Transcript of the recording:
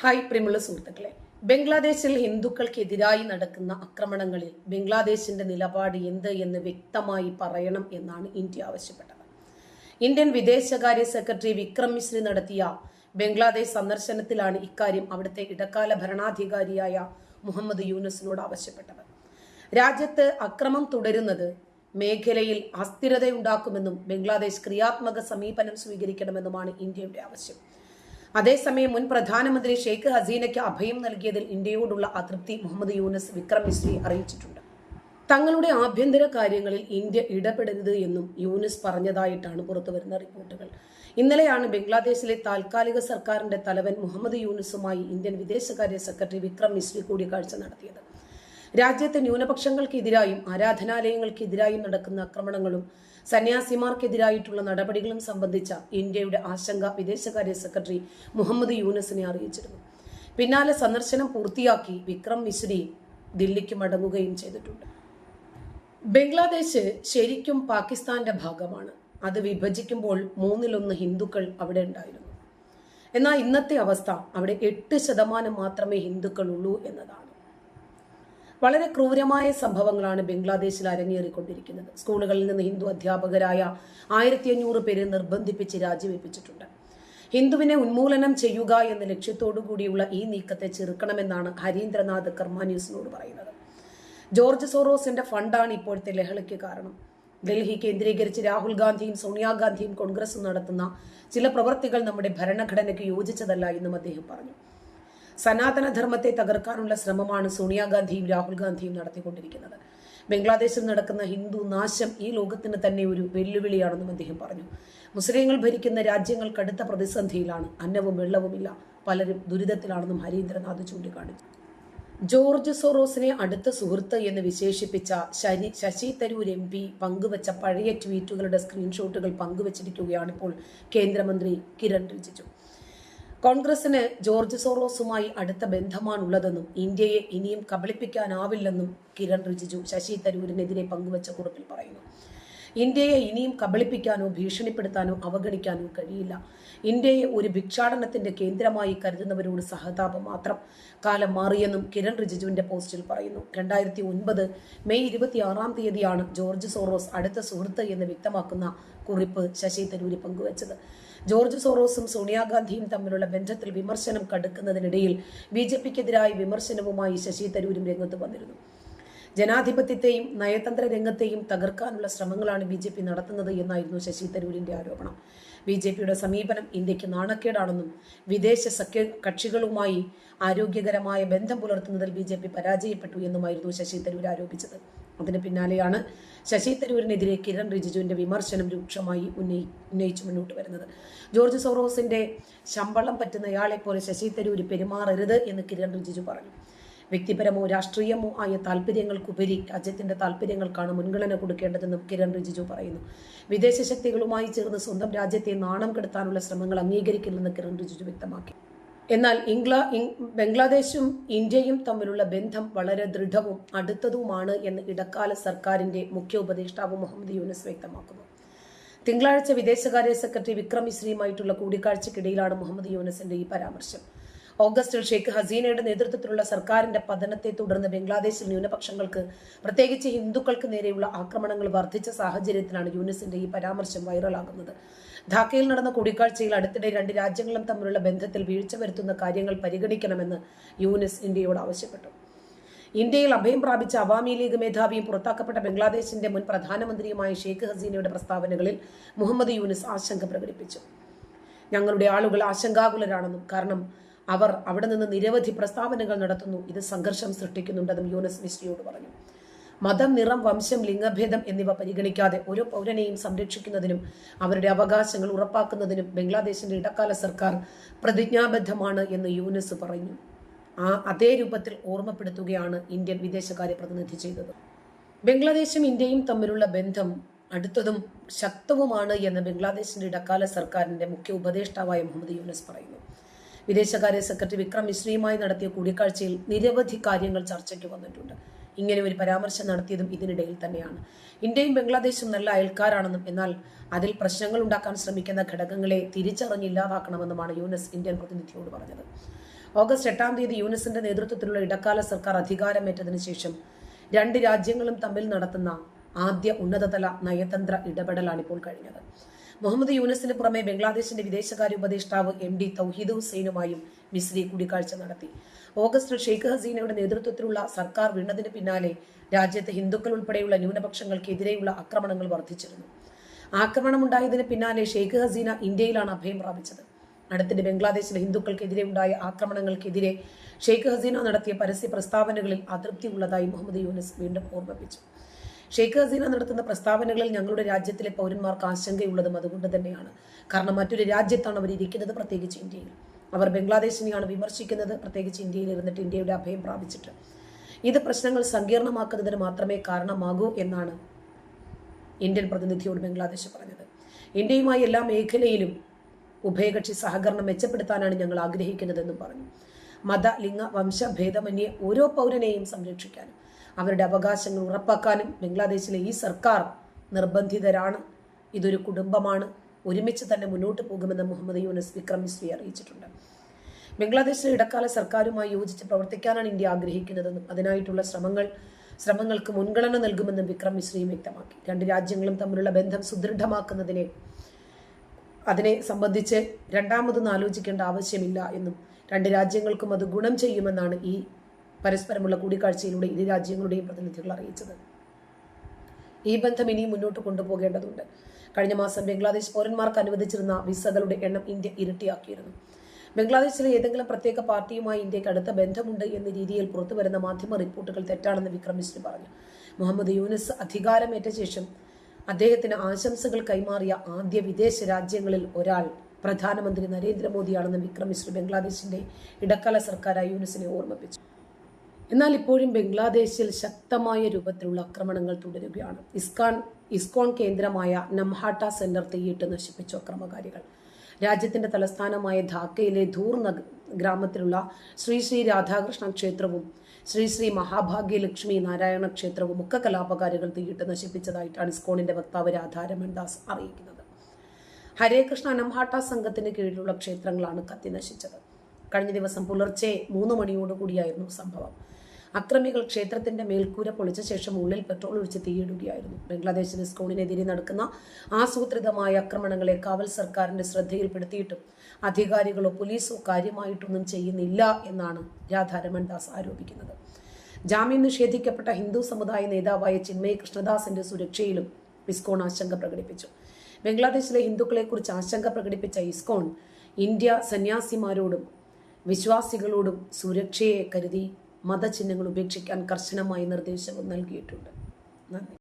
Hi പ്രിയമുള്ള സുഹൃത്തുക്കളെ. ബംഗ്ലാദേശിൽ ഹിന്ദുക്കൾക്കെതിരായി നടക്കുന്ന ആക്രമണങ്ങളിൽ ബംഗ്ലാദേശിന്റെ നിലപാട് എന്ത് എന്ന് വ്യക്തമായി പറയണം എന്നാണ് ഇന്ത്യ ആവശ്യപ്പെട്ടത്. ഇന്ത്യൻ വിദേശകാര്യ സെക്രട്ടറി വിക്രം മിശ്രി നടത്തിയ ബംഗ്ലാദേശ് സന്ദർശനത്തിലാണ് ഇക്കാര്യം അവിടുത്തെ ഇടക്കാല ഭരണാധികാരിയായ മുഹമ്മദ് യൂനസിനോട് ആവശ്യപ്പെട്ടത്. രാജ്യത്ത് അക്രമം തുടരുന്നത് മേഖലയിൽ അസ്ഥിരതയുണ്ടാക്കുമെന്നും ബംഗ്ലാദേശ് ക്രിയാത്മക സമീപനം സ്വീകരിക്കണമെന്നുമാണ് ഇന്ത്യയുടെ ആവശ്യം. അതേസമയം മുൻ പ്രധാനമന്ത്രി ഷെയ്ഖ് ഹസീനയ്ക്ക് അഭയം നൽകിയതിൽ ഇന്ത്യയോടുള്ള അതൃപ്തി മുഹമ്മദ് യൂനസ് വിക്രം മിശ്രി അറിയിച്ചിട്ടുണ്ട്. തങ്ങളുടെ ആഭ്യന്തര കാര്യങ്ങളിൽ ഇന്ത്യ ഇടപെടരുത് എന്നും യൂനസ് പറഞ്ഞതായിട്ടാണ് പുറത്തുവരുന്ന റിപ്പോർട്ടുകൾ. ഇന്നലെയാണ് ബംഗ്ലാദേശിലെ താൽക്കാലിക സർക്കാരിന്റെ തലവൻ മുഹമ്മദ് യൂനസുമായി ഇന്ത്യൻ വിദേശകാര്യ സെക്രട്ടറി വിക്രം മിശ്രി കൂടിക്കാഴ്ച നടത്തിയത്. രാജ്യത്തെ ന്യൂനപക്ഷങ്ങൾക്കെതിരായും ആരാധനാലയങ്ങൾക്കെതിരായും നടക്കുന്ന ആക്രമണങ്ങളും സന്യാസിമാർക്കെതിരായിട്ടുള്ള നടപടികളും സംബന്ധിച്ച ഇന്ത്യയുടെ ആശങ്ക വിദേശകാര്യ സെക്രട്ടറി മുഹമ്മദ് യൂനസിനെ അറിയിച്ചിരുന്നു. പിന്നാലെ സന്ദർശനം പൂർത്തിയാക്കി വിക്രം മിശ്രി ദില്ലിക്ക് മടങ്ങുകയും ചെയ്തിട്ടുണ്ട്. ബംഗ്ലാദേശ് ശരിക്കും പാകിസ്ഥാന്റെ ഭാഗമാണ്. അത് വിഭജിക്കുമ്പോൾ മൂന്നിലൊന്ന് ഹിന്ദുക്കൾ അവിടെ ഉണ്ടായിരുന്നു. എന്നാൽ ഇന്നത്തെ അവസ്ഥ അവിടെ എട്ട് ശതമാനം മാത്രമേ ഹിന്ദുക്കൾ ഉള്ളൂ എന്നതാണ്. വളരെ ക്രൂരമായ സംഭവങ്ങളാണ് ബംഗ്ലാദേശിൽ അരങ്ങേറിക്കൊണ്ടിരിക്കുന്നത്. സ്കൂളുകളിൽ നിന്ന് ഹിന്ദു അധ്യാപകരായ ആയിരത്തി അഞ്ഞൂറ് പേരെ നിർബന്ധിപ്പിച്ച് രാജിവെപ്പിച്ചിട്ടുണ്ട്. ഹിന്ദുവിനെ ഉന്മൂലനം ചെയ്യുക എന്ന ലക്ഷ്യത്തോടു കൂടിയുള്ള ഈ നീക്കത്തെ ചെറുക്കണമെന്നാണ് ഹരീന്ദ്രനാഥ് കർമാന്യൂസിനോട് പറയുന്നത്. ജോർജ് സോറോസിന്റെ ഫണ്ടാണ് ഇപ്പോഴത്തെ ലഹളയ്ക്ക് കാരണം. ഡൽഹി കേന്ദ്രീകരിച്ച് രാഹുൽ ഗാന്ധിയും സോണിയാഗാന്ധിയും കോൺഗ്രസും നടത്തുന്ന ചില പ്രവർത്തികൾ നമ്മുടെ ഭരണഘടനയ്ക്ക് യോജിച്ചതല്ല എന്നും അദ്ദേഹം പറഞ്ഞു. സനാതനധർമ്മത്തെ തകർക്കാനുള്ള ശ്രമമാണ് സോണിയാഗാന്ധിയും രാഹുൽ ഗാന്ധിയും നടത്തിക്കൊണ്ടിരിക്കുന്നത്. ബംഗ്ലാദേശിൽ നടക്കുന്ന ഹിന്ദു നാശം ഈ ലോകത്തിന് തന്നെ ഒരു വെല്ലുവിളിയാണെന്നും അദ്ദേഹം പറഞ്ഞു. മുസ്ലിങ്ങൾ ഭരിക്കുന്ന രാജ്യങ്ങൾ കടുത്ത പ്രതിസന്ധിയിലാണ്. അന്നവും വെള്ളവുമില്ല. പലരും ദുരിതത്തിലാണെന്നും ഹരീന്ദ്രനാഥ് ചൂണ്ടിക്കാണിച്ചു. ജോർജ് സോറോസിനെ അടുത്ത സുഹൃത്ത് എന്ന് വിശേഷിപ്പിച്ച ശരി ശശി തരൂർ എം പി പങ്കുവച്ച പഴയ ട്വീറ്റുകളുടെ സ്ക്രീൻഷോട്ടുകൾ പങ്കുവച്ചിരിക്കുകയാണ് ഇപ്പോൾ കേന്ദ്രമന്ത്രി കിരൺ റിജിജു. കോൺഗ്രസിന് ജോർജ് സോറോസുമായി അടുത്ത ബന്ധമാണുള്ളതെന്നും ഇന്ത്യയെ ഇനിയും കബളിപ്പിക്കാനാവില്ലെന്നും കിരൺ റിജിജു ശശി തരൂരിനെതിരെ പങ്കുവച്ച കുറിപ്പിൽ പറയുന്നു. ഇന്ത്യയെ ഇനിയും കബളിപ്പിക്കാനോ ഭീഷണിപ്പെടുത്താനോ അവഗണിക്കാനോ കഴിയില്ല. ഇന്ത്യയെ ഒരു ഭിക്ഷാടനത്തിന്റെ കേന്ദ്രമായി കരുതുന്നവരോട് സഹതാപം മാത്രം കാലം മാറിയെന്നും കിരൺ റിജിജുവിന്റെ പോസ്റ്റിൽ പറയുന്നു. രണ്ടായിരത്തി ഒൻപത് മെയ് ഇരുപത്തിയാറാം തീയതിയാണ് ജോർജ് സോറോസ് അടുത്ത സുഹൃത്ത് എന്ന് വ്യക്തമാക്കുന്ന കുറിപ്പ് ശശി തരൂരി പങ്കുവച്ചത്. ജോർജ് സോറോസും സോണിയാഗാന്ധിയും തമ്മിലുള്ള ബന്ധത്തിൽ വിമർശനം കടുക്കുന്നതിനിടയിൽ ബി ജെ പിക്കെതിരായ വിമർശനവുമായി ശശി തരൂരും രംഗത്ത് വന്നിരുന്നു. ജനാധിപത്യത്തെയും നയതന്ത്ര രംഗത്തെയും തകർക്കാനുള്ള ശ്രമങ്ങളാണ് ബി ജെ പി നടത്തുന്നത് എന്നായിരുന്നു ശശി തരൂരിന്റെ ആരോപണം. ബി ജെ പിയുടെ സമീപനം ഇന്ത്യയ്ക്ക് നാണക്കേടാണെന്നും വിദേശ സഖ്യ കക്ഷികളുമായി ആരോഗ്യകരമായ ബന്ധം പുലർത്തുന്നതിൽ ബി ജെ പി പരാജയപ്പെട്ടു എന്നുമായിരുന്നു ശശി തരൂർ ആരോപിച്ചത്. അതിന് പിന്നാലെയാണ് ശശി തരൂരിനെതിരെ കിരൺ റിജിജുവിന്റെ വിമർശനം രൂക്ഷമായി ഉന്നയി ഉന്നയിച്ചു മുന്നോട്ട് വരുന്നത്. ജോർജ് സോറോസിന്റെ ശമ്പളം പറ്റുന്നയാളെ പോലെ ശശി തരൂർ പെരുമാറരുത് എന്ന് കിരൺ റിജിജു പറഞ്ഞു. വ്യക്തിപരമോ രാഷ്ട്രീയമോ ആയ താല്പര്യങ്ങൾക്കുപരി രാജ്യത്തിന്റെ താല്പര്യങ്ങൾക്കാണ് മുൻഗണന കൊടുക്കേണ്ടതെന്നും കിരൺ റിജിജു പറയുന്നു. വിദേശ ശക്തികളുമായി ചേർന്ന് സ്വന്തം രാജ്യത്തെ നാണം കെടുത്താനുള്ള ശ്രമങ്ങൾ അംഗീകരിക്കില്ലെന്ന് കിരൺ റിജിജു വ്യക്തമാക്കി. എന്നാൽ ഇംഗ്ലാ ബംഗ്ലാദേശും ഇന്ത്യയും തമ്മിലുള്ള ബന്ധം വളരെ ദൃഢവും അടുത്തതുമാണ് എന്ന് ഇടക്കാല സർക്കാരിന്റെ മുഖ്യ ഉപദേഷ്ടാവ് മുഹമ്മദ് യൂനസ് വ്യക്തമാക്കുന്നു. തിങ്കളാഴ്ച വിദേശകാര്യ സെക്രട്ടറി വിക്രം മിശ്രിയുമായിട്ടുള്ള കൂടിക്കാഴ്ചയ്ക്കിടയിലാണ് മുഹമ്മദ് യൂനസിന്റെ ഈ പരാമർശം. ഓഗസ്റ്റിൽ ഷെയ്ഖ് ഹസീനയുടെ നേതൃത്വത്തിലുള്ള സർക്കാരിന്റെ പതനത്തെ തുടർന്ന് ബംഗ്ലാദേശിൽ ന്യൂനപക്ഷങ്ങൾക്ക് പ്രത്യേകിച്ച് ഹിന്ദുക്കൾക്ക് നേരെയുള്ള ആക്രമണങ്ങൾ വർദ്ധിച്ച സാഹചര്യത്തിലാണ് യൂനിസിന്റെ ഈ പരാമർശം വൈറലാകുന്നത്. ധാക്കയിൽ നടന്ന കൂടിക്കാഴ്ചയിൽ അടുത്തിടെ രണ്ട് രാജ്യങ്ങളും തമ്മിലുള്ള ബന്ധത്തിൽ വീഴ്ച വരുത്തുന്ന കാര്യങ്ങൾ പരിഗണിക്കണമെന്ന് യൂനിസ് ഇന്ത്യയോട് ആവശ്യപ്പെട്ടു. ഇന്ത്യയിൽ അഭയം പ്രാപിച്ച അവാമി ലീഗ് മേധാവിയും പുറത്താക്കപ്പെട്ട ബംഗ്ലാദേശിന്റെ മുൻ പ്രധാനമന്ത്രിയുമായ ഷെയ്ഖ് ഹസീനയുടെ പ്രസ്താവനകളിൽ മുഹമ്മദ് യൂനിസ് ആശങ്ക പ്രകടിപ്പിച്ചു. ഞങ്ങളുടെ ആളുകൾ ആശങ്കാകുലരാണെന്നും കാരണം അവർ അവിടെ നിന്ന് നിരവധി പ്രസ്താവനകൾ നടത്തുന്നു. ഇത് സംഘർഷം സൃഷ്ടിക്കുന്നുണ്ടെന്നും യൂനസ് മിസ്റ്റിയോട് പറഞ്ഞു. മതം നിറം വംശം ലിംഗഭേദം എന്നിവ പരിഗണിക്കാതെ ഓരോ പൗരനെയും സംരക്ഷിക്കുന്നതിനും അവരുടെ അവകാശങ്ങൾ ഉറപ്പാക്കുന്നതിനും ബംഗ്ലാദേശിന്റെ ഇടക്കാല സർക്കാർ പ്രതിജ്ഞാബദ്ധമാണ് എന്ന് യൂനസ് പറഞ്ഞു. ആ അതേ രൂപത്തിൽ ഓർമ്മപ്പെടുത്തുകയാണ് ഇന്ത്യൻ വിദേശകാര്യ പ്രതിനിധി ചെയ്തത്. ബംഗ്ലാദേശും ഇന്ത്യയും തമ്മിലുള്ള ബന്ധം അടുത്തതും ശക്തവുമാണ് എന്ന് ബംഗ്ലാദേശിന്റെ ഇടക്കാല സർക്കാരിന്റെ മുഖ്യ ഉപദേഷ്ടാവായ മുഹമ്മദ് യൂനസ് പറയുന്നു. വിദേശകാര്യ സെക്രട്ടറി വിക്രം മിശ്രയുമായി നടത്തിയ കൂടിക്കാഴ്ചയിൽ നിരവധി കാര്യങ്ങൾ ചർച്ചയ്ക്ക് വന്നിട്ടുണ്ട്. ഇങ്ങനെ ഒരു പരാമർശം നടത്തിയതും ഇതിനിടയിൽ തന്നെയാണ്. ഇന്ത്യയും ബംഗ്ലാദേശും നല്ല അയൽക്കാരാണെന്നും എന്നാൽ അതിൽ പ്രശ്നങ്ങൾ ഉണ്ടാക്കാൻ ശ്രമിക്കുന്ന ഘടകങ്ങളെ തിരിച്ചറിഞ്ഞില്ലാതാക്കണമെന്നുമാണ് യൂനസ് ഇന്ത്യൻ പ്രതിനിധിയോട് പറഞ്ഞത്. ഓഗസ്റ്റ് എട്ടാം തീയതി യുനെസിന്റെ നേതൃത്വത്തിലുള്ള ഇടക്കാല സർക്കാർ അധികാരമേറ്റതിനു ശേഷം രണ്ട് രാജ്യങ്ങളും തമ്മിൽ നടത്തുന്ന ആദ്യ ഉന്നതതല നയതന്ത്ര ഇടപെടലാണ് ഇപ്പോൾ കഴിഞ്ഞത്. മുഹമ്മദ് യൂനസിന് പുറമെ ബംഗ്ലാദേശിന്റെ വിദേശകാര്യ ഉപദേഷ്ടാവ് എം ഡി തൗഹീദ് ഹുസൈനുമായും മിസ്രി കൂടിക്കാഴ്ച നടത്തി. ഓഗസ്റ്റിൽ ഷെയ്ഖ് ഹസീനയുടെ നേതൃത്വത്തിലുള്ള സർക്കാർ വീണതിന് പിന്നാലെ രാജ്യത്തെ ഹിന്ദുക്കൾ ഉൾപ്പെടെയുള്ള ന്യൂനപക്ഷങ്ങൾക്കെതിരെയുള്ള ആക്രമണങ്ങൾ വർദ്ധിച്ചിരുന്നു. ആക്രമണം ആക്രമണമുണ്ടായതിന് പിന്നാലെ ഷെയ്ഖ് ഹസീന ഇന്ത്യയിലാണ് അഭയം പ്രാപിച്ചത്. അടുത്തിടെ ബംഗ്ലാദേശിലെ ഹിന്ദുക്കൾക്കെതിരെ ഉണ്ടായ ആക്രമണങ്ങൾക്കെതിരെ ഷെയ്ഖ് ഹസീന നടത്തിയ പരസ്യ പ്രസ്താവനകളിൽ അതൃപ്തി ഉള്ളതായി മുഹമ്മദ് യൂനസ് വീണ്ടും ഓർമ്മിപ്പിച്ചു. ഷെയ്ഖ് ഹസീന നടത്തുന്ന പ്രസ്താവനകളിൽ ഞങ്ങളുടെ രാജ്യത്തിലെ പൗരന്മാർക്ക് ആശങ്കയുള്ളതും അതുകൊണ്ട് തന്നെയാണ്. കാരണം മറ്റൊരു രാജ്യത്താണ് അവർ ഇരിക്കുന്നത് പ്രത്യേകിച്ച് ഇന്ത്യയിൽ. അവർ ബംഗ്ലാദേശിനെയാണ് വിമർശിക്കുന്നത് പ്രത്യേകിച്ച് ഇന്ത്യയിൽ ഇരുന്നിട്ട് ഇന്ത്യയുടെ അഭയം പ്രാപിച്ചിട്ട്. ഇത് പ്രശ്നങ്ങൾ സങ്കീർണമാക്കുന്നതിന് മാത്രമേ കാരണമാകൂ എന്നാണ് ഇന്ത്യൻ പ്രതിനിധിയോട് ബംഗ്ലാദേശ് പറഞ്ഞത്. ഇന്ത്യയുമായി എല്ലാ മേഖലയിലും ഉഭയകക്ഷി സഹകരണം മെച്ചപ്പെടുത്താനാണ് ഞങ്ങൾ ആഗ്രഹിക്കുന്നതെന്നും പറഞ്ഞു. മത ലിംഗ വംശ ഭേദമന്യേ ഓരോ പൗരനെയും സംരക്ഷിക്കാനും. അവരുടെ അവകാശങ്ങൾ ഉറപ്പാക്കാനും ബംഗ്ലാദേശിലെ ഈ സർക്കാർ നിർബന്ധിതരാണ്. ഇതൊരു കുടുംബമാണ്. ഒരുമിച്ച് തന്നെ മുന്നോട്ട് പോകുമെന്ന് മുഹമ്മദ് യൂനസ് വിക്രം മിസ്രി അറിയിച്ചിട്ടുണ്ട്. ബംഗ്ലാദേശിലെ ഇടക്കാല സർക്കാരുമായി യോജിച്ച് പ്രവർത്തിക്കാനാണ് ഇന്ത്യ ആഗ്രഹിക്കുന്നതെന്നും അതിനായിട്ടുള്ള ശ്രമങ്ങൾ ശ്രമങ്ങൾക്ക് മുൻഗണന നൽകുമെന്നും വിക്രം മിശ്രയും വ്യക്തമാക്കി. രണ്ട് രാജ്യങ്ങളും തമ്മിലുള്ള ബന്ധം സുദൃഢമാക്കുന്നതിനെ അതിനെ സംബന്ധിച്ച് രണ്ടാമതൊന്നും ആലോചിക്കേണ്ട ആവശ്യമില്ല എന്നും രണ്ട് രാജ്യങ്ങൾക്കും അത് ഗുണം ചെയ്യുമെന്നാണ് ഈ പരസ്പരമുള്ള കൂടിക്കാഴ്ചയിലൂടെ ഇരു രാജ്യങ്ങളുടെയും പ്രതിനിധികൾ അറിയിച്ചത്. ഈ ബന്ധം ഇനിയും മുന്നോട്ട് കൊണ്ടുപോകേണ്ടതുണ്ട്. കഴിഞ്ഞ മാസം ബംഗ്ലാദേശ് പൗരന്മാർക്ക് അനുവദിച്ചിരുന്ന വിസകളുടെ എണ്ണം ഇന്ത്യ ഇരട്ടിയാക്കിയിരുന്നു. ബംഗ്ലാദേശിലെ ഏതെങ്കിലും പ്രത്യേക പാർട്ടിയുമായി ഇന്ത്യയ്ക്ക് അടുത്ത ബന്ധമുണ്ട് എന്ന രീതിയിൽ പുറത്തുവരുന്ന മാധ്യമ റിപ്പോർട്ടുകൾ തെറ്റാണെന്ന് വിക്രം മിശ്രി പറഞ്ഞു. മുഹമ്മദ് യൂനിസ് അധികാരമേറ്റ ശേഷം അദ്ദേഹത്തിന് ആശംസകൾ കൈമാറിയ ആദ്യ വിദേശ രാജ്യങ്ങളിൽ ഒരാൾ പ്രധാനമന്ത്രി നരേന്ദ്രമോദിയാണെന്ന് വിക്രം മിശ്രി ബംഗ്ലാദേശിന്റെ ഇടക്കാല സർക്കാരായ യൂനിസിനെ ഓർമ്മിപ്പിച്ചു. എന്നാൽ ഇപ്പോഴും ബംഗ്ലാദേശിൽ ശക്തമായ രൂപത്തിലുള്ള ആക്രമണങ്ങൾ തുടരുകയാണ്. ഇസ്കാൻ ഇസ്കോൺ കേന്ദ്രമായ നംഹാട്ട സെന്റർ തീയിട്ട് നശിപ്പിച്ചു അക്രമകാരികൾ. രാജ്യത്തിന്റെ തലസ്ഥാനമായ ധാക്കയിലെ ധൂർ ഗ്രാമത്തിലുള്ള ശ്രീ ശ്രീ രാധാകൃഷ്ണ ക്ഷേത്രവും ശ്രീ ശ്രീ മഹാഭാഗ്യ ലക്ഷ്മി നാരായണ ക്ഷേത്രവും ഒക്കെ കലാപകാരികൾ തീയിട്ട് നശിപ്പിച്ചതായിട്ടാണ് ഇസ്കോണിന്റെ വക്താവ് രാധാരമൻ ദാസ് അറിയിക്കുന്നത്. ഹരേ കൃഷ്ണ നംഹാട്ട സംഘത്തിന് കീഴിലുള്ള ക്ഷേത്രങ്ങളാണ് കത്തി നശിച്ചത്. കഴിഞ്ഞ ദിവസം പുലർച്ചെ മൂന്ന് മണിയോടുകൂടിയായിരുന്നു സംഭവം. അക്രമികൾ ക്ഷേത്രത്തിന്റെ മേൽക്കൂര പൊളിച്ച ശേഷം ഉള്ളിൽ പെട്രോൾ ഒഴിച്ച് തീയിടുകയായിരുന്നു. ബംഗ്ലാദേശിൽ ഇസ്കോണിനെതിരെ നടക്കുന്ന ആസൂത്രിതമായ ആക്രമണങ്ങളെ കാവൽ സർക്കാരിന്റെ ശ്രദ്ധയിൽപ്പെടുത്തിയിട്ടും അധികാരികളോ പോലീസോ കാര്യമായിട്ടൊന്നും ചെയ്യുന്നില്ല എന്നാണ് രാധാരമൺ ദാസ് ആരോപിക്കുന്നത്. ജാമ്യം നിഷേധിക്കപ്പെട്ട ഹിന്ദു സമുദായ നേതാവായ ചിന്മയ കൃഷ്ണദാസിന്റെ സുരക്ഷയിലും ഇസ്കോൺ ആശങ്ക പ്രകടിപ്പിച്ചു. ബംഗ്ലാദേശിലെ ഹിന്ദുക്കളെക്കുറിച്ച് ആശങ്ക പ്രകടിപ്പിച്ച ഇസ്കോൺ ഇന്ത്യ സന്യാസിമാരോടും വിശ്വാസികളോടും സുരക്ഷയെ കരുതി മതചിഹ്നങ്ങൾ ഉപേക്ഷിക്കാൻ കർശനമായി നിർദ്ദേശവും നൽകിയിട്ടുണ്ട്. നന്ദി.